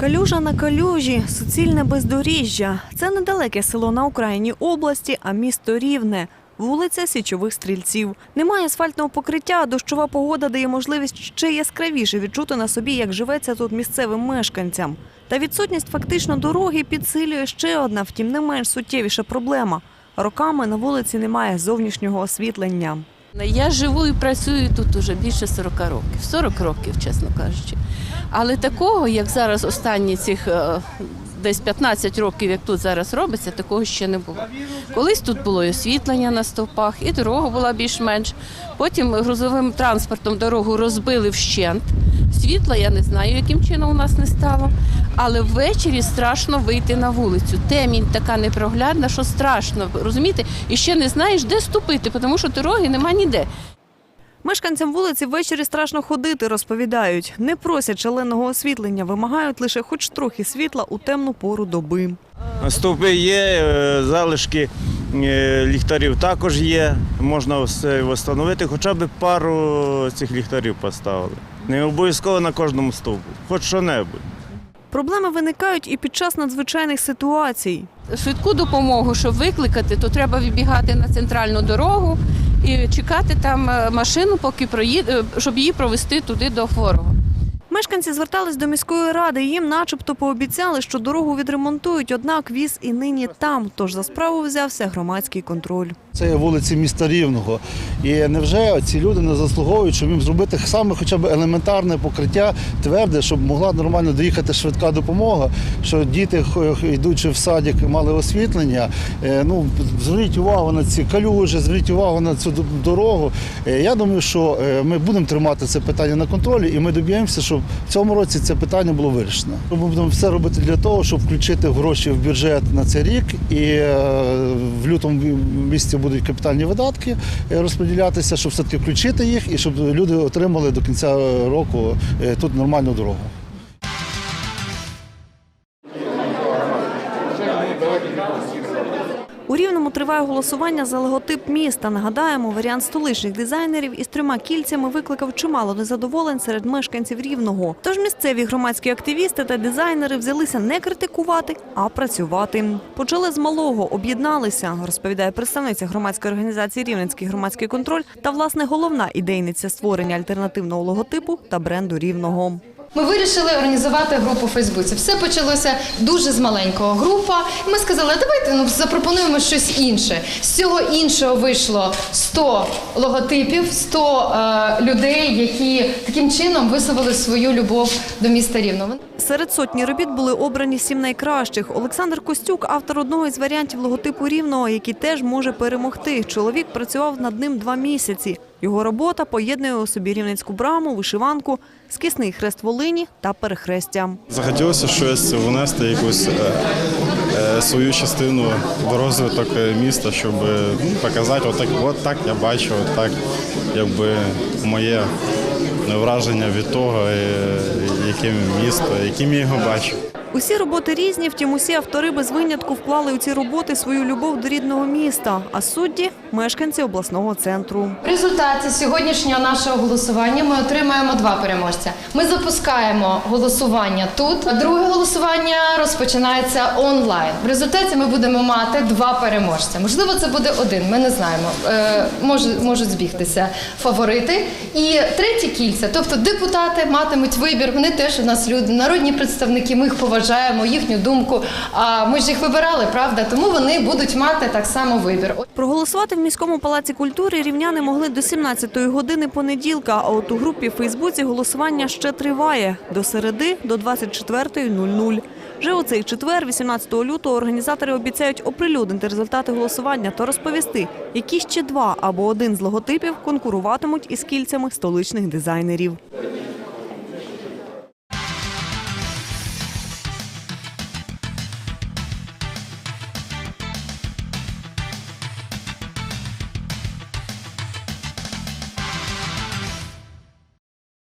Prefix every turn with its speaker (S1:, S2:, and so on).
S1: Калюжа на калюжі, суцільне бездоріжжя. Це недалеке село на окраїні області, а місто Рівне. Вулиця Січових стрільців. Немає асфальтного покриття, а дощова погода дає можливість ще яскравіше відчути на собі, як живеться тут місцевим мешканцям. Та відсутність фактично дороги підсилює ще одна, втім не менш суттєвіша проблема. Роками на вулиці немає зовнішнього освітлення.
S2: Я живу і працюю тут уже більше 40 років, 40 років, чесно кажучи. Але такого, як зараз останні цих е, десь 15 років, як тут зараз робиться, такого ще не було. Колись тут було і освітлення на стовпах, і дорога була більш-менш. Потім грузовим транспортом дорогу розбили вщент. Світла я не знаю, яким чином у нас не стало. Але ввечері страшно вийти на вулицю. Темінь така непроглядна, що страшно, розумієте? І ще не знаєш, де ступити, тому що дороги нема ніде.
S1: Мешканцям вулиці ввечері страшно ходити, розповідають. Не просять шаленого освітлення, вимагають лише хоч трохи світла у темну пору доби.
S3: Стовпи є, е, залишки ліхтарів також є. Можна все встановити, хоча б пару цих ліхтарів поставили. Не обов'язково на кожному стовпу, хоч що-небудь.
S1: Проблеми виникають і під час надзвичайних ситуацій.
S2: Швидку допомогу, щоб викликати, то треба вибігати на центральну дорогу і чекати там е, машину, поки проїде, щоб її провести туди до хворого.
S1: Мешканці звертались до міської ради. Їм, начебто, пообіцяли, що дорогу відремонтують. Однак віз і нині там. Тож за справу взявся громадський контроль.
S4: Це є вулиці міста Рівного. І невже ці люди не заслуговують, щоб їм зробити саме хоча б елементарне покриття тверде, щоб могла нормально доїхати швидка допомога, що діти, йдучи в садик, мали освітлення. Е, Ну, зверніть увагу на ці калюжі, зверніть увагу на цю дорогу. Е, Я думаю, що е, ми будемо тримати це питання на контролі, і ми доб'ємося, щоб в цьому році це питання було вирішено. Ми будемо все робити для того, щоб включити гроші в бюджет на цей рік, і е, в лютому місці будуть капітальні видатки е, розподілятися, щоб все-таки включити їх і щоб люди отримали до кінця року е, тут нормальну дорогу.
S1: У Рівному триває голосування за логотип міста. Нагадаємо, варіант столичних дизайнерів із трьома кільцями викликав чимало незадоволень серед мешканців Рівного. Тож місцеві громадські активісти та дизайнери взялися не критикувати, а працювати. Почали з малого, об'єдналися, розповідає представниця громадської організації Рівненський громадський контроль та власне головна ідейниця створення альтернативного логотипу та бренду Рівного.
S5: Ми вирішили організувати групу у Фейсбуці. Все почалося дуже з маленького група. Ми сказали, давайте ну, запропонуємо щось інше. З цього іншого вийшло 100 логотипів, 100 е, людей, які таким чином висловили свою любов до міста Рівного.
S1: Серед сотні робіт були обрані сім найкращих. Олександр Костюк, автор одного із варіантів логотипу рівного, який теж може перемогти. Чоловік працював над ним два місяці. Його робота поєднує у собі рівненську браму, вишиванку, скисний хрест Волині та перехрестя.
S6: Захотілося щось внести якусь е, е, свою частину в розвиток е, міста, щоб ну, показати, отак, от так я бачу, так якби моє враження від того, яке місто, яким я його бачу.
S1: Усі роботи різні, втім усі автори без винятку вклали у ці роботи свою любов до рідного міста, а судді – мешканці обласного центру.
S5: В результаті сьогоднішнього нашого голосування ми отримаємо два переможця. Ми запускаємо голосування тут. а Друге голосування розпочинається онлайн. В результаті ми будемо мати два переможця. Можливо, це буде один. Ми не знаємо. Е, можуть збігтися фаворити. І треті кільця, тобто депутати матимуть вибір. Вони теж у нас люди, народні представники. Ми їх поважаємо, їхню думку. А ми ж їх вибирали, правда? Тому вони будуть мати так само вибір.
S1: Проголосувати в міському палаці культури рівняни могли до 17-ї години понеділка, а от у групі в Фейсбуці голосування ще триває до середи до 24.00. Вже у цей четвер, 18 лютого, організатори обіцяють оприлюднити результати голосування та розповісти, які ще два або один з логотипів конкуруватимуть із кільцями столичних дизайнерів.